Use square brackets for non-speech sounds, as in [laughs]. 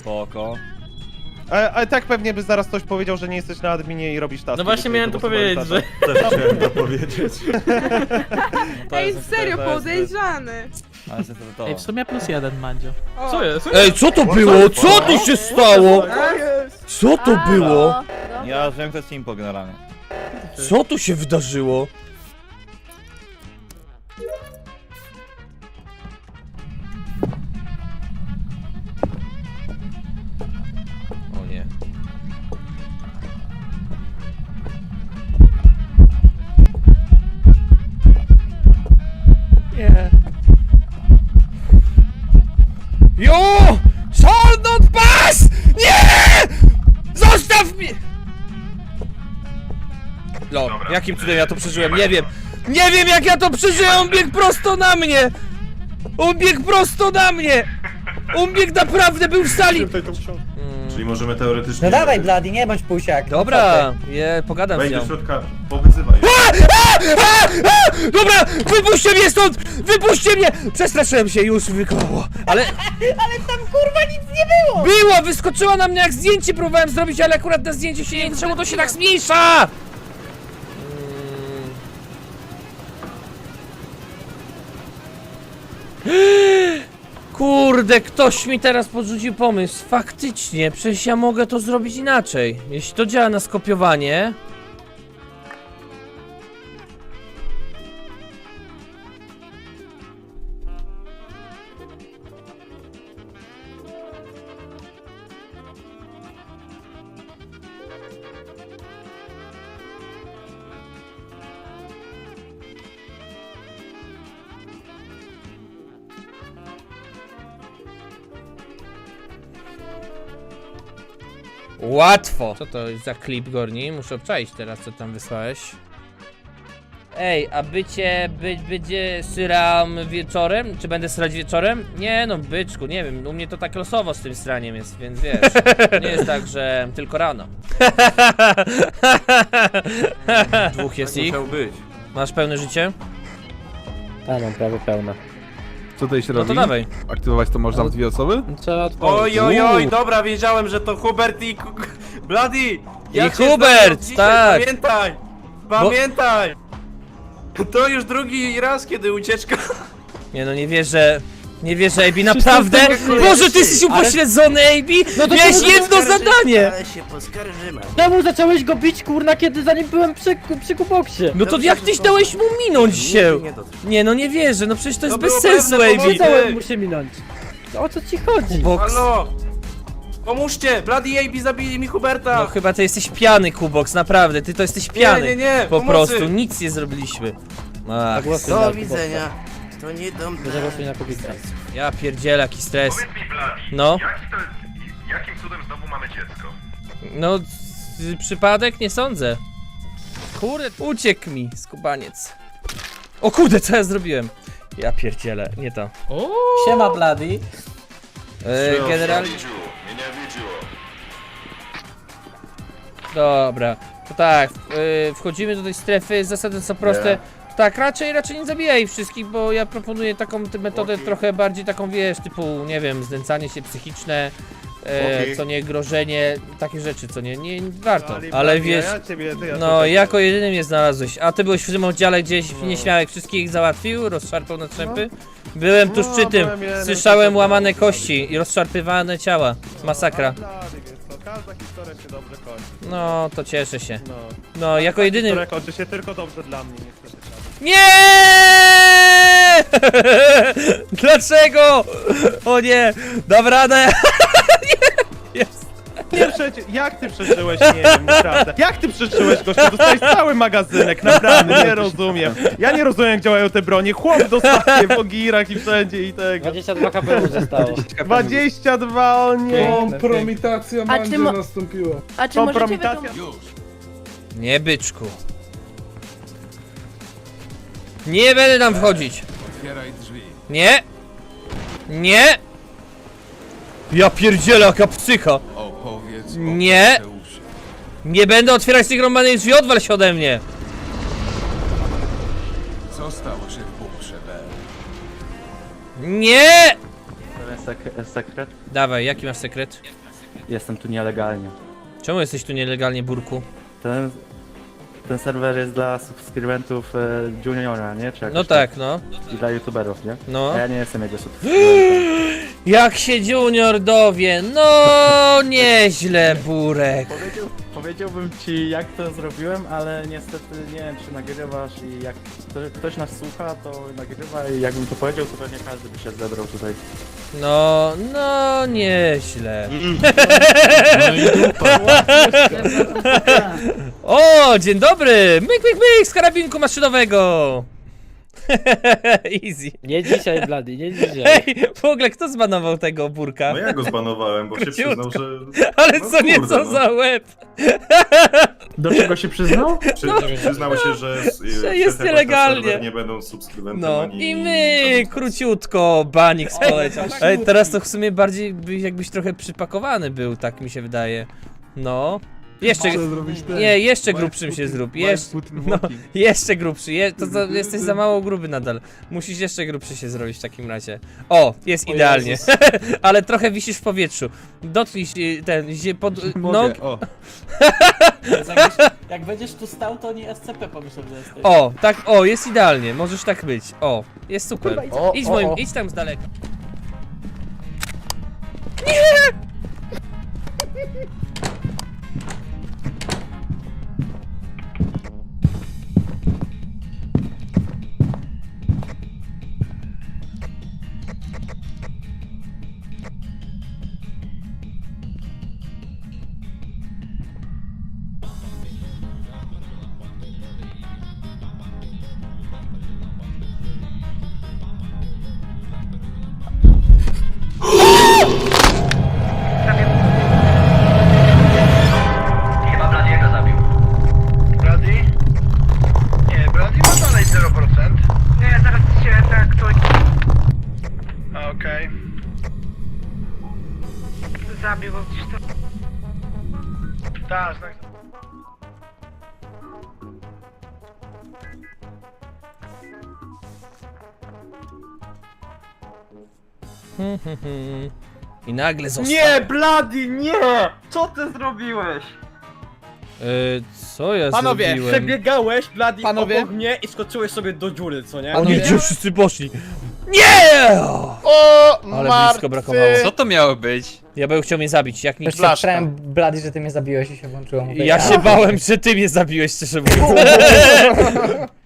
Spoko. Ale, ale tak pewnie by zaraz ktoś powiedział, że nie jesteś na adminie i robisz taski. No właśnie miałem to powiedzieć, że... [laughs] Też chciałem to powiedzieć. [laughs] To Ej, jest- serio, to jest- podejrzany. Ale sentymentowo. Ej, w sumie plus jeden, Mandzio. O. Co jest? Ej, co to było? Co tu się stało? Co to było? Ja wiem, kto jest generalnie. Co tu się wydarzyło? Nie. Jo! Sordot pas! Nie! Zostaw mnie! No, jakim cudem ja to przeżyłem? Nie wiem. Nie wiem jak ja to przeżyłem! On biegł prosto na mnie! On biegł prosto na mnie! On biegł naprawdę, był w sali! Czyli możemy teoretycznie... No dawaj, Blady, nie bądź pusiak. Dobra, je, pogadam z Wejdź do środka, powyzywaj. A! A! Dobra, wypuśćcie mnie stąd! Wypuśćcie mnie! Przestraszyłem się, już wykoło. Ale Ale tam kurwa nic nie było! było! Wyskoczyła na mnie jak zdjęcie próbowałem zrobić, ale akurat na zdjęciu się nie... Czemu to się tak zmniejsza? Kurde, ktoś mi teraz podrzucił pomysł. Faktycznie, przecież ja mogę to zrobić inaczej. Jeśli to działa na skopiowanie... Łatwo! Co to jest za klip, Gorni? Muszę obczaić teraz, co tam wysłałeś. Ej, a bycie, by, będzie syram wieczorem? Czy będę srać wieczorem? Nie no, byczku, nie wiem, u mnie to tak losowo z tym sraniem jest, więc wiesz, to nie jest tak, że tylko rano. Dwóch jest ich. być. Masz pełne życie? Tak, mam prawie pełne. Tutaj się No robi? to dawaj. Aktywować to można w dwie osoby? Trzeba otworzyć. Oj, oj, oj, dobra, wiedziałem, że to Hubert i... Ku- Bloody! I cię Hubert, znam od dzisiaj, tak. Pamiętaj! Pamiętaj! To już drugi raz, kiedy ucieczka... Nie no, nie wierzę. Nie wierzę, AB, naprawdę? Boże, ty jesteś upośledzony, AB! No to Miałeś czemu jedno zadanie! Ale się poskarżymy. Czemu zacząłeś go bić, kurna, kiedy zanim byłem przy, przy kuboksie? No to jak tyś dałeś mu minąć się? Nie no, nie wierzę, no przecież to jest To bez było sensu, pewne AB! pomocy. Dałem mu się minąć. O co ci chodzi? Kubox. Halo! Pomóżcie! Bloody AB zabili mi Huberta! No chyba ty jesteś piany, Kubox, naprawdę, ty to jesteś piany. nie, nie, Po pomocy. prostu, nic nie zrobiliśmy. Ach, Głosuj Do widzenia. To nie dom dla... Zagłosuj na ja pierdzielę, jaki stres. Powiedz mi, Bladi, No, to jest... Jakim cudem znowu mamy dziecko? no, z- przypadek nie sądzę. Kurde, uciekł mi, skubaniec. O kurde, co ja zrobiłem? Ja pierdzielę, nie to. Siema, Blady. E, generalnie... Dobra, to tak, yy, wchodzimy do tej strefy, zasady są proste. Tak, raczej, raczej nie zabijaj wszystkich, bo ja proponuję taką tę metodę trochę bardziej taką, wiesz, typu, nie wiem, znęcanie się psychiczne, e, co nie, grożenie, takie rzeczy, co nie, nie, nie warto. Ali, Ale wiesz, ja ciebie, ty, ja no, ciebie- jako jedyny mnie znalazłeś, a ty byłeś w tym oddziale gdzieś w nieśmiałek wszystkich załatwił, rozszarpał na trzępy? Byłem tuż przy No, tym, byłem jeden, słyszałem łamane kości i rozszarpywane ciała, masakra. Wiesz co, Każda historia się dobrze kończy. No, to cieszę się. No. No, jako jedyny... Historia kończy się tylko dobrze dla mnie. Nie! [laughs] Dlaczego? O nie! Dam radę! [laughs] Nie przecie, jak ty przeżyłeś, nie wiem, naprawdę. Jak ty przeżyłeś, gościu? Dostałeś cały magazynek, naprawdę, nie rozumiem. Ja nie rozumiem, jak działają te bronie. Chłop dostaje po girach i wszędzie i tego. 22 HP mu zostało. 22, o nie. Kompromitacja A mo- nastąpiła. A czy możecie Kompromitacja? wytłumaczyć? Nie, byczku. Nie będę tam wchodzić. Otwieraj drzwi. Nie! Nie! Ja pierdzielę, jaka psycha! Opowiedz Nie. Nie będę otwierać tych romanych drzwi, odwal się ode mnie! Co stało się w bunkrze B? Nie! sek- sekret? Dawaj, jaki masz sekret? Jestem tu nielegalnie. Czemu jesteś tu nielegalnie, Burku? Ten, ten serwer jest dla subskrybentów e, Juniora, nie? Czy jakoś No tak, no. I dla youtuberów, nie? No. A ja nie jestem jego subskrybentem. [gasps] Jak się Junior dowie, no [laughs] nieźle, Burek. Powiedział, powiedziałbym ci jak to zrobiłem, ale niestety nie wiem czy nagrywasz i jak ktoś, ktoś nas słucha, to nagrywa i jakbym to powiedział, to pewnie każdy by się zebrał tutaj. No, no nieźle. [laughs] O, dzień dobry! Myk, myk, myk z karabinku maszynowego! [laughs] Easy. Nie dzisiaj, Blady, nie dzisiaj. Ej, w ogóle kto zbanował tego burka? No ja go zbanowałem, bo się Króciutko. przyznał, że... Ale no co kurde, co no. za łeb? Do czego się przyznał? [laughs] Przy, przyznał się, że, s- Że jest nielegalnie. nie będą subskrybentem No ani... i my, króciutko, banik poleciał. Ej, teraz to w sumie bardziej by- jakbyś trochę przypakowany był, tak mi się wydaje. No. Jeszcze, nie, jeszcze grubszym się zrób, jeszcze, no, [laughs] jeszcze grubszy, je, to za, jesteś za mało gruby nadal. Musisz jeszcze grubszy się zrobić w takim razie. O, jest idealnie, [laughs] ale trochę wisisz w powietrzu. Dotknij się, ten, się pod, no, O, Jak będziesz tu stał, to nie SCP pomyślą, że jesteś. o, tak, o, jest idealnie, możesz tak być, o, jest super. O, Idź o, moim, o. idź tam z daleka. Chyba Tak, znak. I nagle został. Nie, Bloody, nie! Co ty zrobiłeś? Y, co ja Panowie, zrobiłem? przebiegałeś, Bloody, Panowie? obok mnie i skoczyłeś sobie do dziury, co nie? O nie, gdzie wszyscy poszli? Nie! O, Ale blisko brakowało. co to miało być? Ja bym chciał mnie zabić, jak nikt. Blaszka. Blady, że ty mnie zabiłeś i się włączyło. Ja się bałem, że ty mnie zabiłeś, szczerze [laughs] mówiąc. [laughs]